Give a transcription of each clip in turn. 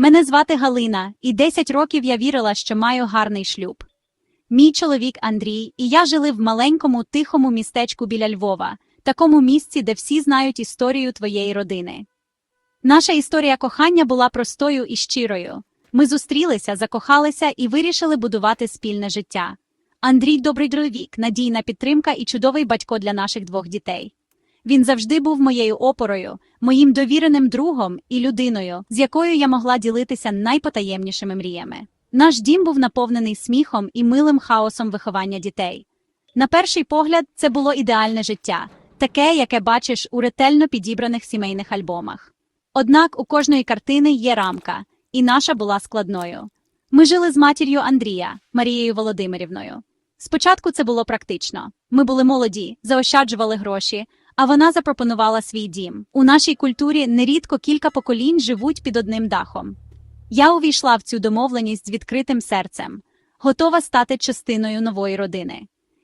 Мене звати Галина, і 10 років я вірила, що маю гарний шлюб. Мій чоловік Андрій і я жили в маленькому тихому містечку біля Львова, такому місці, де всі знають історію твоєї родини. Наша історія кохання була простою і щирою. Ми зустрілися, закохалися і вирішили будувати спільне життя. Андрій добрий чоловік, надійна підтримка і чудовий батько для наших двох дітей. Він завжди був моєю опорою, моїм довіреним другом і людиною, з якою я могла ділитися найпотаємнішими мріями. Наш дім був наповнений сміхом і милим хаосом виховання дітей. На перший погляд, це було ідеальне життя, таке, яке бачиш у ретельно підібраних сімейних альбомах. Однак у кожної картини є рамка, і наша була складною. Ми жили з матір'ю Андрія, Марією Володимирівною. Спочатку це було практично. Ми були молоді, заощаджували гроші, а вона запропонувала свій дім. У нашій культурі нерідко кілька поколінь живуть під одним дахом. Я увійшла в цю домовленість з відкритим серцем, готова стати частиною нової родини.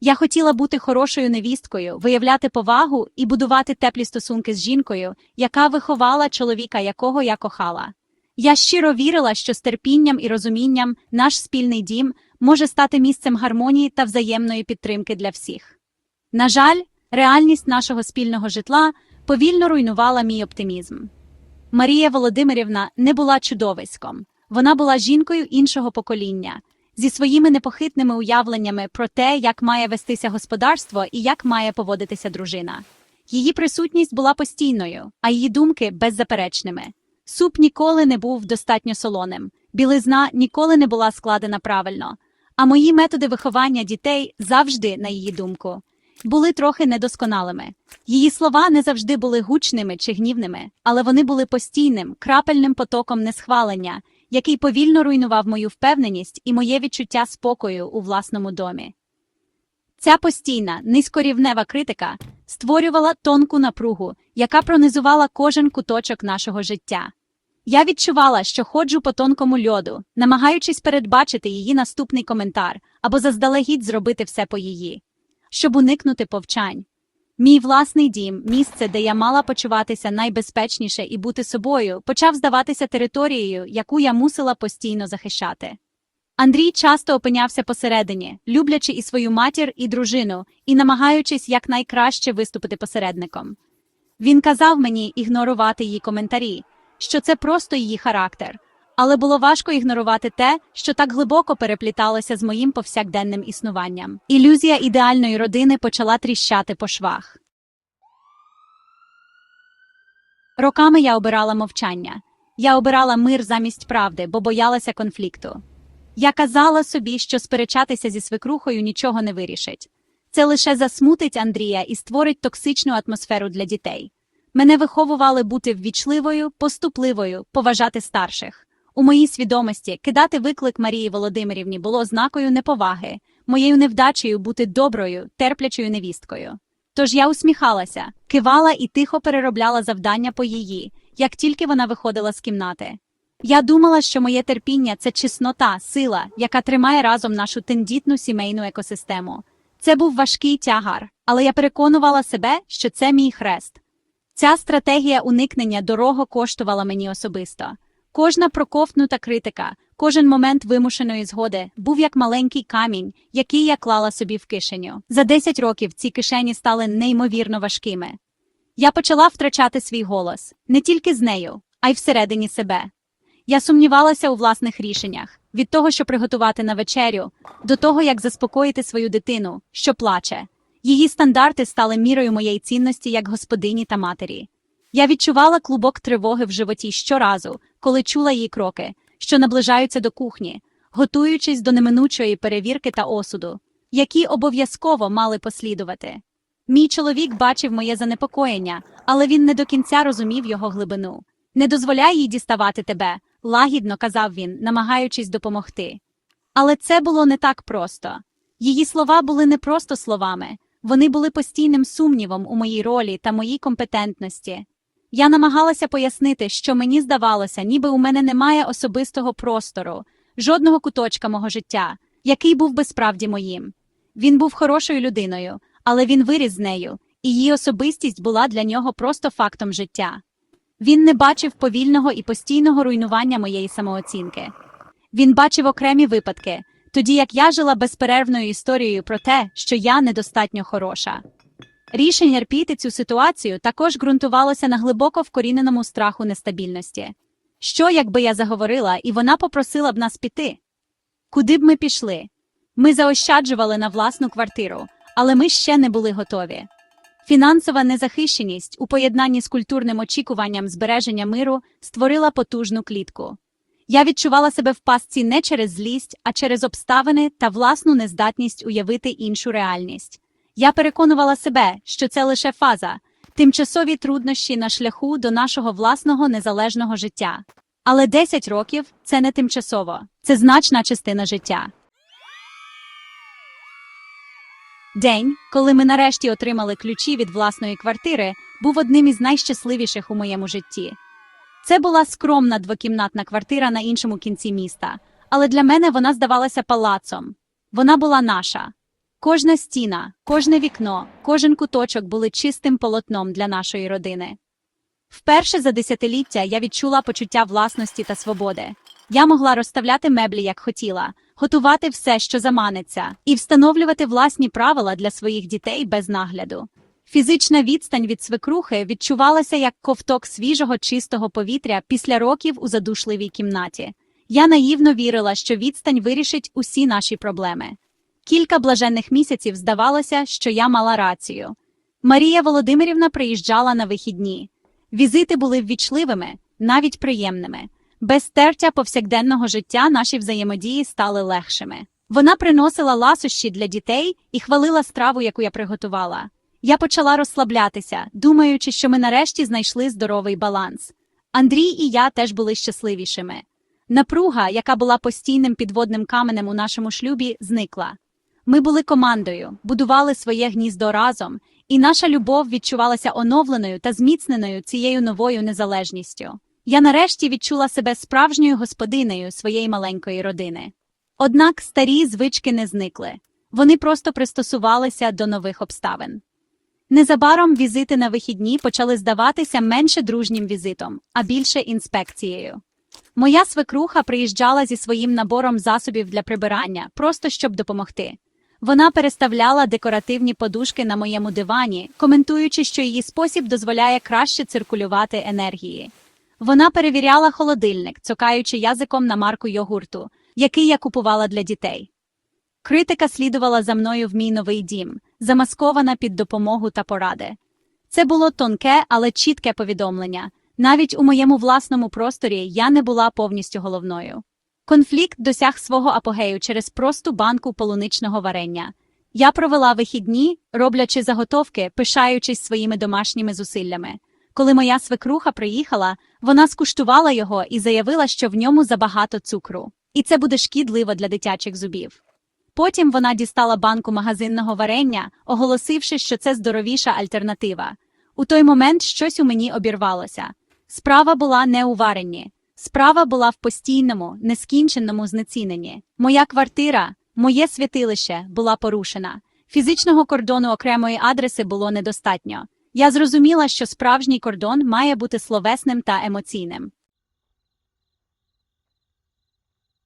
Я хотіла бути хорошою невісткою, виявляти повагу і будувати теплі стосунки з жінкою, яка виховала чоловіка, якого я кохала. Я щиро вірила, що з терпінням і розумінням наш спільний дім може стати місцем гармонії та взаємної підтримки для всіх. На жаль, реальність нашого спільного житла повільно руйнувала мій оптимізм. Марія Володимирівна не була чудовиськом, вона була жінкою іншого покоління, зі своїми непохитними уявленнями про те, як має вестися господарство і як має поводитися дружина. Її присутність була постійною, а її думки беззаперечними. Суп ніколи не був достатньо солоним, білизна ніколи не була складена правильно, а мої методи виховання дітей завжди, на її думку, були трохи недосконалими. Її слова не завжди були гучними чи гнівними, але вони були постійним, крапельним потоком несхвалення, який повільно руйнував мою впевненість і моє відчуття спокою у власному домі. Ця постійна, низькорівнева критика створювала тонку напругу, яка пронизувала кожен куточок нашого життя. Я відчувала, що ходжу по тонкому льоду, намагаючись передбачити її наступний коментар або заздалегідь зробити все по її, щоб уникнути повчань. Мій власний дім, місце, де я мала почуватися найбезпечніше і бути собою, почав здаватися територією, яку я мусила постійно захищати. Андрій часто опинявся посередині, люблячи і свою матір, і дружину, і намагаючись якнайкраще виступити посередником. Він казав мені ігнорувати її коментарі, що це просто її характер, але було важко ігнорувати те, що так глибоко перепліталося з моїм повсякденним існуванням. Ілюзія ідеальної родини почала тріщати по швах. Роками я обирала мовчання. Я обирала мир замість правди, бо боялася конфлікту. Я казала собі, що сперечатися зі свекрухою нічого не вирішить. Це лише засмутить Андрія і створить токсичну атмосферу для дітей. Мене виховували бути ввічливою, поступливою, поважати старших. У моїй свідомості кидати виклик Марії Володимирівні було знакою неповаги, моєю невдачею бути доброю, терплячою невісткою. Тож я усміхалася, кивала і тихо переробляла завдання по її, як тільки вона виходила з кімнати. Я думала, що моє терпіння це чеснота, сила, яка тримає разом нашу тендітну сімейну екосистему. Це був важкий тягар, але я переконувала себе, що це мій хрест. Ця стратегія уникнення дорого коштувала мені особисто. Кожна проковтнута критика, кожен момент вимушеної згоди був як маленький камінь, який я клала собі в кишеню. За 10 років ці кишені стали неймовірно важкими. Я почала втрачати свій голос не тільки з нею, а й всередині себе. Я сумнівалася у власних рішеннях від того, що приготувати на вечерю, до того, як заспокоїти свою дитину, що плаче. Її стандарти стали мірою моєї цінності як господині та матері. Я відчувала клубок тривоги в животі щоразу, коли чула її кроки, що наближаються до кухні, готуючись до неминучої перевірки та осуду, які обов'язково мали послідувати. Мій чоловік бачив моє занепокоєння, але він не до кінця розумів його глибину. Не дозволяй їй діставати тебе, лагідно казав він, намагаючись допомогти. Але це було не так просто. Її слова були не просто словами, вони були постійним сумнівом у моїй ролі та моїй компетентності. Я намагалася пояснити, що мені здавалося, ніби у мене немає особистого простору, жодного куточка мого життя, який був би справді моїм. Він був хорошою людиною, але він виріс з нею, і її особистість була для нього просто фактом життя. Він не бачив повільного і постійного руйнування моєї самооцінки. Він бачив окремі випадки, тоді як я жила безперервною історією про те, що я недостатньо хороша. Рішення рпіти цю ситуацію також ґрунтувалося на глибоко вкоріненому страху нестабільності. Що, якби я заговорила, і вона попросила б нас піти? Куди б ми пішли? Ми заощаджували на власну квартиру, але ми ще не були готові. Фінансова незахищеність у поєднанні з культурним очікуванням збереження миру створила потужну клітку. Я відчувала себе в пастці не через злість, а через обставини та власну нездатність уявити іншу реальність. Я переконувала себе, що це лише фаза, тимчасові труднощі на шляху до нашого власного незалежного життя. Але 10 років це не тимчасово, це значна частина життя. День, коли ми нарешті отримали ключі від власної квартири, був одним із найщасливіших у моєму житті. Це була скромна двокімнатна квартира на іншому кінці міста, але для мене вона здавалася палацом. Вона була наша. Кожна стіна, кожне вікно, кожен куточок були чистим полотном для нашої родини. Вперше за десятиліття я відчула почуття власності та свободи. Я могла розставляти меблі, як хотіла, готувати все, що заманиться, і встановлювати власні правила для своїх дітей без нагляду. Фізична відстань від свекрухи відчувалася як ковток свіжого чистого повітря після років у задушливій кімнаті. Я наївно вірила, що відстань вирішить усі наші проблеми. Кілька блаженних місяців здавалося, що я мала рацію. Марія Володимирівна приїжджала на вихідні. Візити були ввічливими, навіть приємними. Без тертя повсякденного життя наші взаємодії стали легшими. Вона приносила ласощі для дітей і хвалила страву, яку я приготувала. Я почала розслаблятися, думаючи, що ми нарешті знайшли здоровий баланс. Андрій і я теж були щасливішими. Напруга, яка була постійним підводним каменем у нашому шлюбі, зникла. Ми були командою, будували своє гніздо разом, і наша любов відчувалася оновленою та зміцненою цією новою незалежністю. Я нарешті відчула себе справжньою господинею своєї маленької родини. Однак старі звички не зникли, вони просто пристосувалися до нових обставин. Незабаром візити на вихідні почали здаватися менше дружнім візитом, а більше інспекцією. Моя свекруха приїжджала зі своїм набором засобів для прибирання, просто щоб допомогти. Вона переставляла декоративні подушки на моєму дивані, коментуючи, що її спосіб дозволяє краще циркулювати енергії. Вона перевіряла холодильник, цокаючи язиком на марку йогурту, який я купувала для дітей. Критика слідувала за мною в мій новий дім, замаскована під допомогу та поради. Це було тонке, але чітке повідомлення. Навіть у моєму власному просторі я не була повністю головною. Конфлікт досяг свого апогею через просту банку полуничного варення. Я провела вихідні, роблячи заготовки, пишаючись своїми домашніми зусиллями. Коли моя свекруха приїхала, вона скуштувала його і заявила, що в ньому забагато цукру, і це буде шкідливо для дитячих зубів. Потім вона дістала банку магазинного варення, оголосивши, що це здоровіша альтернатива. У той момент щось у мені обірвалося. Справа була не у варенні. Справа була в постійному, нескінченому знеціненні. Моя квартира, моє святилище була порушена. Фізичного кордону окремої адреси було недостатньо. Я зрозуміла, що справжній кордон має бути словесним та емоційним.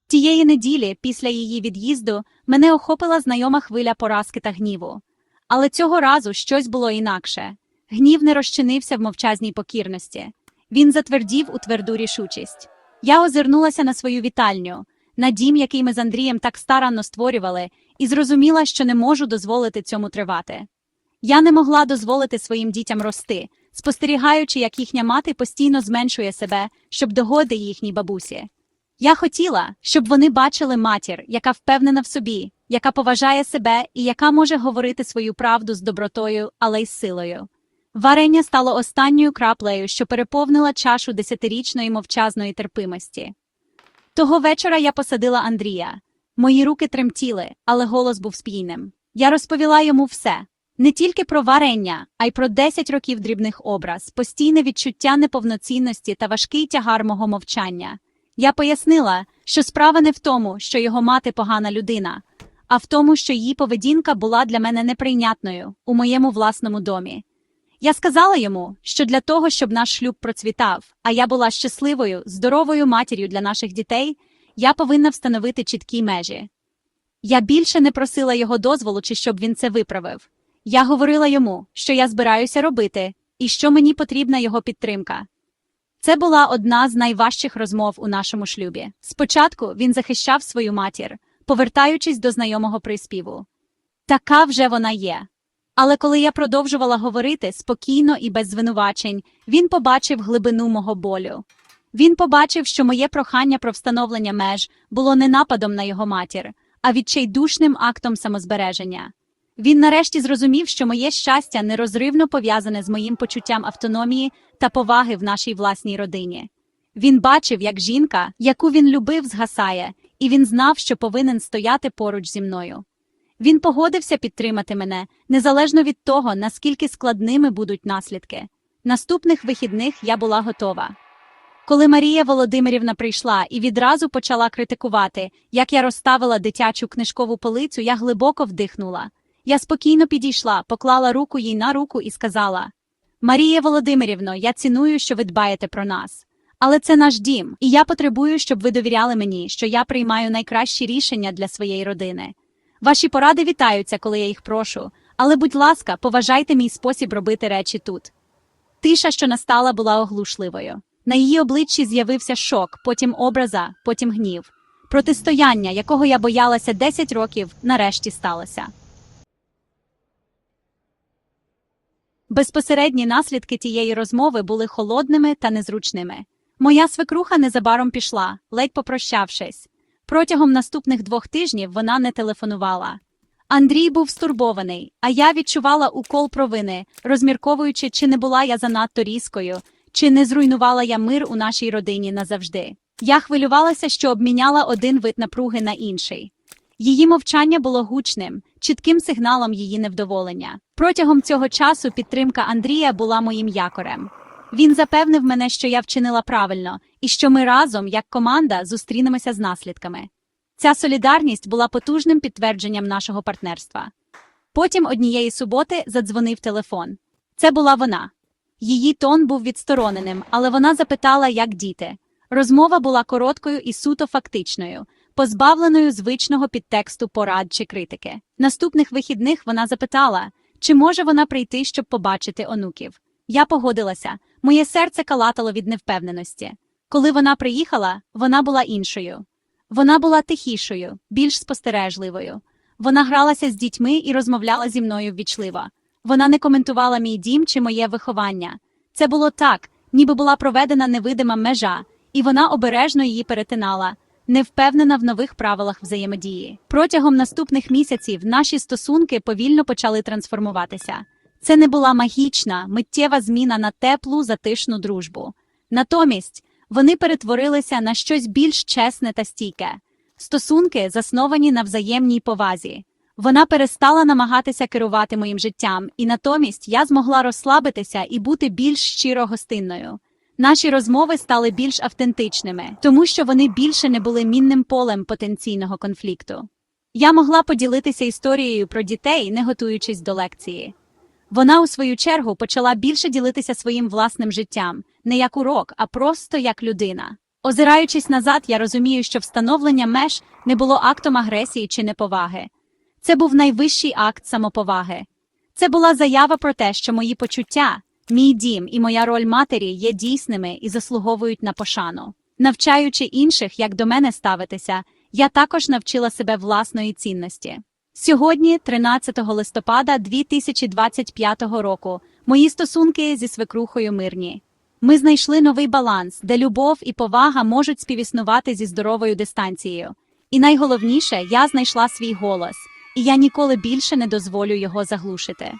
Тієї неділі, після її від'їзду, мене охопила знайома хвиля поразки та гніву. Але цього разу щось було інакше. Гнів не розчинився в мовчазній покірності. Він затвердів у тверду рішучість. Я озирнулася на свою вітальню, на дім, який ми з Андрієм так старанно створювали, і зрозуміла, що не можу дозволити цьому тривати. Я не могла дозволити своїм дітям рости, спостерігаючи, як їхня мати постійно зменшує себе, щоб догоди їхній бабусі. Я хотіла, щоб вони бачили матір, яка впевнена в собі, яка поважає себе і яка може говорити свою правду з добротою, але й з силою. Варення стало останньою краплею, що переповнила чашу десятирічної мовчазної терпимості. Того вечора я посадила Андрія. Мої руки тремтіли, але голос був спійним. Я розповіла йому все не тільки про варення, а й про 10 років дрібних образ, постійне відчуття неповноцінності та важкий тягар мого мовчання. Я пояснила, що справа не в тому, що його мати погана людина, а в тому, що її поведінка була для мене неприйнятною у моєму власному домі. Я сказала йому, що для того, щоб наш шлюб процвітав, а я була щасливою, здоровою матір'ю для наших дітей, я повинна встановити чіткі межі. Я більше не просила його дозволу, чи щоб він це виправив. Я говорила йому, що я збираюся робити, і що мені потрібна його підтримка. Це була одна з найважчих розмов у нашому шлюбі. Спочатку він захищав свою матір, повертаючись до знайомого приспіву. Така вже вона є. Але коли я продовжувала говорити спокійно і без звинувачень, він побачив глибину мого болю. Він побачив, що моє прохання про встановлення меж було не нападом на його матір, а відчайдушним актом самозбереження. Він нарешті зрозумів, що моє щастя нерозривно пов'язане з моїм почуттям автономії та поваги в нашій власній родині. Він бачив, як жінка, яку він любив, згасає, і він знав, що повинен стояти поруч зі мною. Він погодився підтримати мене, незалежно від того, наскільки складними будуть наслідки. Наступних вихідних я була готова. Коли Марія Володимирівна прийшла і відразу почала критикувати, як я розставила дитячу книжкову полицю, я глибоко вдихнула. Я спокійно підійшла, поклала руку їй на руку і сказала: Марія Володимирівно, я ціную, що ви дбаєте про нас. Але це наш дім, і я потребую, щоб ви довіряли мені, що я приймаю найкращі рішення для своєї родини. Ваші поради вітаються, коли я їх прошу, але, будь ласка, поважайте мій спосіб робити речі тут. Тиша, що настала, була оглушливою. На її обличчі з'явився шок, потім образа, потім гнів. Протистояння, якого я боялася 10 років, нарешті сталося. Безпосередні наслідки тієї розмови були холодними та незручними. Моя свекруха незабаром пішла, ледь попрощавшись. Протягом наступних двох тижнів вона не телефонувала. Андрій був стурбований, а я відчувала укол провини, розмірковуючи, чи не була я занадто різкою, чи не зруйнувала я мир у нашій родині назавжди. Я хвилювалася, що обміняла один вид напруги на інший. Її мовчання було гучним, чітким сигналом її невдоволення. Протягом цього часу підтримка Андрія була моїм якорем. Він запевнив мене, що я вчинила правильно, і що ми разом, як команда, зустрінемося з наслідками. Ця солідарність була потужним підтвердженням нашого партнерства. Потім однієї суботи задзвонив телефон. Це була вона. Її тон був відстороненим, але вона запитала, як діти. Розмова була короткою і суто фактичною, позбавленою звичного підтексту порад чи критики. Наступних вихідних вона запитала, чи може вона прийти, щоб побачити онуків. Я погодилася. Моє серце калатало від невпевненості. Коли вона приїхала, вона була іншою. Вона була тихішою, більш спостережливою. Вона гралася з дітьми і розмовляла зі мною ввічливо. Вона не коментувала мій дім чи моє виховання. Це було так, ніби була проведена невидима межа, і вона обережно її перетинала, не впевнена в нових правилах взаємодії. Протягом наступних місяців наші стосунки повільно почали трансформуватися. Це не була магічна, миттєва зміна на теплу, затишну дружбу. Натомість вони перетворилися на щось більш чесне та стійке. Стосунки, засновані на взаємній повазі. Вона перестала намагатися керувати моїм життям, і натомість я змогла розслабитися і бути більш щиро гостинною. Наші розмови стали більш автентичними, тому що вони більше не були мінним полем потенційного конфлікту. Я могла поділитися історією про дітей, не готуючись до лекції. Вона, у свою чергу, почала більше ділитися своїм власним життям, не як урок, а просто як людина. Озираючись назад, я розумію, що встановлення меж не було актом агресії чи неповаги. Це був найвищий акт самоповаги. Це була заява про те, що мої почуття, мій дім і моя роль матері є дійсними і заслуговують на пошану. Навчаючи інших, як до мене ставитися, я також навчила себе власної цінності. Сьогодні, 13 листопада 2025 року, мої стосунки зі свекрухою мирні. Ми знайшли новий баланс, де любов і повага можуть співіснувати зі здоровою дистанцією. І найголовніше, я знайшла свій голос, і я ніколи більше не дозволю його заглушити.